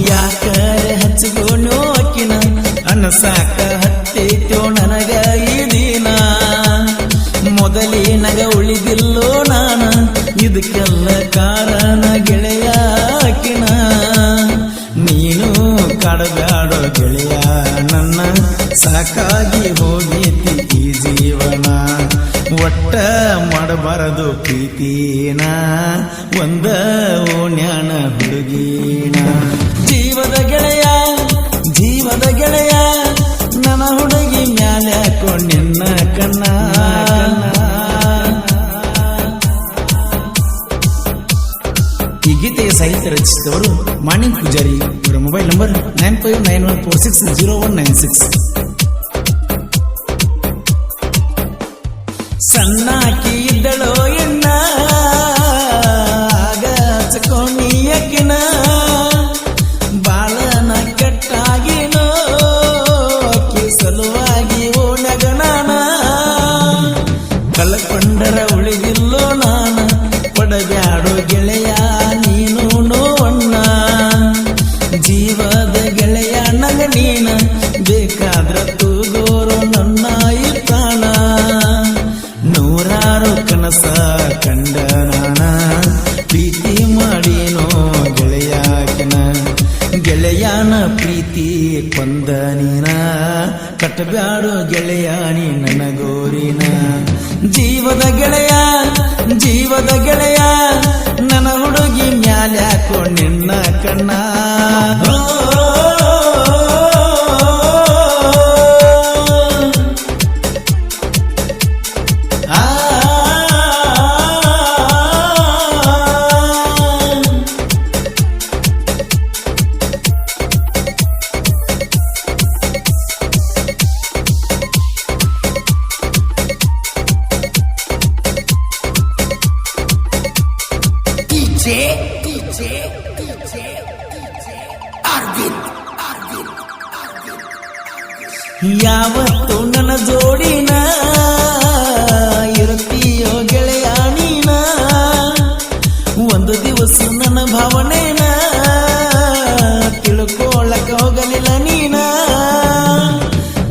ಯಾಕರೆ ಹಚ್ಚಿಗೋಣೋ ಅಕ್ಕಿನ? ಅನ್ನ ಸಾಕ ಹತ್ತೈತೋ ನನಗ ಈ ದಿನ? ಮೊದಲಿನಗ ಉಳಿದಿಲ್ಲೋ ನಾನ? ಇದಕ್ಕೆಲ್ಲ ಕಾರಣ ಗೆಳೆಯ ಆಕಿನ ನೀನು ಕಾಡಬ್ಯಾಡೋ ಗೆಳೆಯ ನನ್ನ? ಸಾಕಾಗಿ ಹೋಗೈತಿ ಈ ಜೀವನ. ಒಟ್ಟ ಮಾಡಬಾರದು ಪ್ರೀತಿನ. ಒಂದ ಓಣ್ಯಾನ ಹುಡುಗಿನ. ಜೀವದ ಗೆಳೆಯ ಜೀವದ ಗೆಳೆಯ, ನನ್ನ ಹುಡುಗಿ ಮ್ಯಾಲೆ ಹಾಕೊಂಡಿನ್ನ ಕಣ್ಣ. ಈ ಗೀತೆಯ ರಚಿಸಿದವರು ಮಾಣಿಕ್ ಪೂಜಾರಿ. ಇವರ mobile number nine five nine one four six zero one nine six. ಸಣ್ಣಾಕಿ ಇದ್ದಳೋ ಎಣ್ಣ ಕೊಂದ ನೀನ ಕಟ್ಟಬ್ಯಾಡು ಗೆಳೆಯ ನೀ ನನಗೋರಿನ ಜೀವದ ಗೆಳೆಯ ಜೀವದ ಗೆಳೆಯ, ನನ್ನ ಹುಡುಗಿ ಮ್ಯಾಲ ನಿನ್ನ ಕಣ್ಣ. ಯಾವತ್ತು ನನ್ನ ಜೋಡಿನ? ಇರುತ್ತೀಯೋ ಗೆಳೆಯ ನೀನ? ಒಂದು ದಿವಸ ನನ್ನ ಭಾವನೆನ ತಿಳ್ಕೊಳ್ಳಕ್ಕೆ ಹೋಗಲಿಲ್ಲ ನೀನ?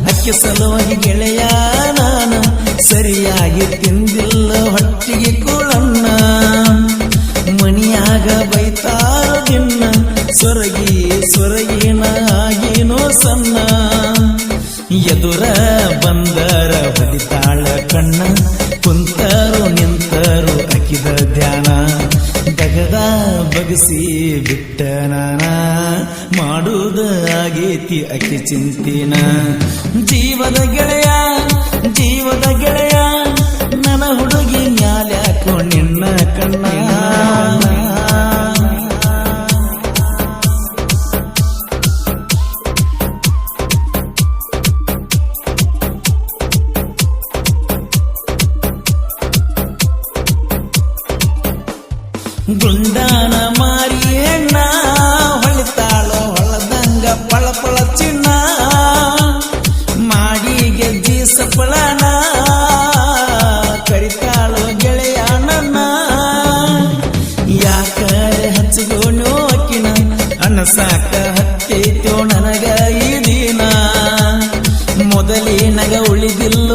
ಅಕ್ಕಿ ಸಲುವಾಗಿ ಗೆಳೆಯ ನಾನು, ಸರಿಯಾಗಿ ತಿಂದಿಲ್ಲ ಹೊಟ್ಟಿಗೆ ಕೂಳನ್ನ. ಮಣಿಯಾಗ ಬೈತಾರ ದಿನ್ನ ಸೊರಗಿ ಸೊರಗಿನ ಆಗಿನೋ ಸಣ್ಣ. ಎದುರ ಬಂದರ ಬಲಿತಾಳ ಕಣ್ಣ. ಕುಂತರು ನಿಂತರು ಅಕಿದ ಧ್ಯಾನ. ದಗದ ಬಗಸಿ ಬಿಟ್ಟ ನಾನ. ಮಾಡುವುದಾಗೇತಿ ಅಕ್ಕಿ ಚಿಂತಿನ. ಜೀವದ ಗೆಳೆಯ ಜೀವದ ಗೆಳೆಯ, ನನ್ನ ಹುಡುಗಿ ಮ್ಯಾಲೆ ಹಾಕೋ ನಿನ್ನ ಕಣ್ಣ.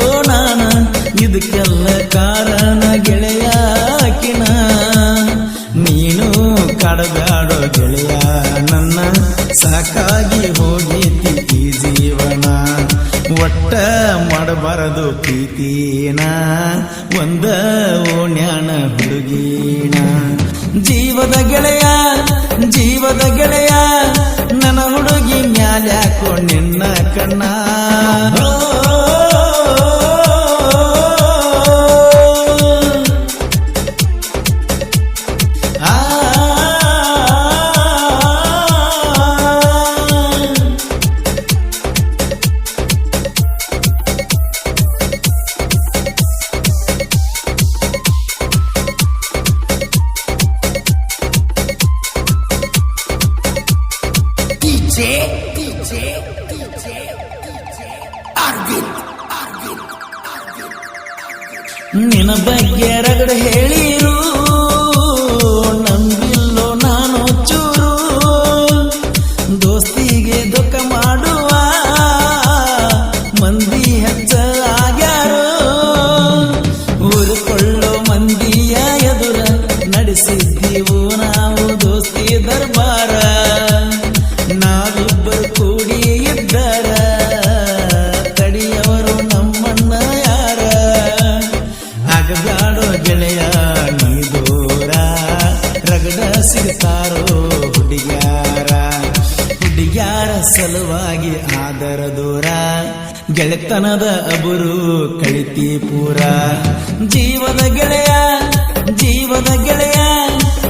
ಉಳಿದಿಲ್ಲೋ ನಾನ? ಇದಕ್ಕೆಲ್ಲ ಕಾರಣ ಗೆಳೆಯ ಅಕ್ಕಿನ ನೀನು ಕಡದಾಡೋ ಗೆಳೆಯ ನನ್ನ. ಸಾಕಾಗಿ ಹೋಗೈತಿ ಈ ಜೀವನ. ಒಟ್ಟ ಮಾಡಬಾರದು ಪ್ರೀತಿನ. ಒಂದ ಓಣ್ಯಾಣ ಹುಡುಗಿನ. ಜೀವದ ಗೆಳೆಯ ಜೀವದ ಗೆಳೆಯ. ನನ್ನ ಹುಡುಗಿ ಮ್ಯಾಲ ಹಾಕೋ ನಿನ್ನ ಕಣ್ಣ. ನಿನ್ನ ಬಗ್ಗೆ ರಗಡ ಹೇಳಿರು, ನಂಬಿಲ್ಲೋ ನಾನು ಚೂರು. ದೋಸ್ತಿಗೆ ದುಃಖ ಮಾಡುವ ಮಂದಿ ಹೆಚ್ಚ ಆಗ್ಯಾರು. ಊರುಕೊಳ್ಳೋ ಮಂದಿಯ ಎದುರ ನಡೆಸಿದ್ದೀವು ನಾವು ದೋಸ್ತಿ ದರ್ಬಾರ. ಬಿಸಾಡೋ ಗೆಳೆಯ, ನೀ ದೂರ. ರಗಡ ಸಿಗ್ತಾರೋ ಹುಡುಗ್ಯಾರ. ಹುಡುಗ್ಯಾರ ಸಲುವಾಗಿ ಆದರ ದೂರ. ಗೆಳೆತನದ ಅಬುರು ಕಳಿತಿ ಪೂರ. ಜೀವದ ಗೆಳೆಯ ಜೀವದ ಗೆಳೆಯ,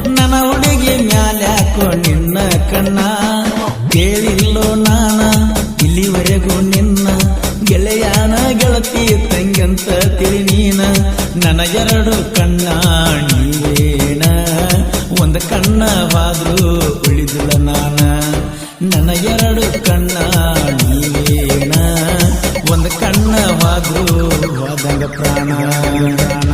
ನನ್ನ ಹುಡುಗಿ ಮ್ಯಾಲ್ಯಾಕೋ ನಿನ್ನ ಕಣ್ಣ ನನ್ನ ಎರಡು ಕಣ್ಣ ನೀವೇನ ಒಂದ ಕಣ್ಣವಾದ್ರೂ ಉಳಿದಿಲ್ಲ ನಾನ. ನನ್ನ ಎರಡು ಕಣ್ಣ ನೀವೇನ ಒಂದ ಕಣ್ಣವಾದ್ರೂ ಹೋದಂಗ ಪ್ರಾಣ ಪ್ರಾಣ.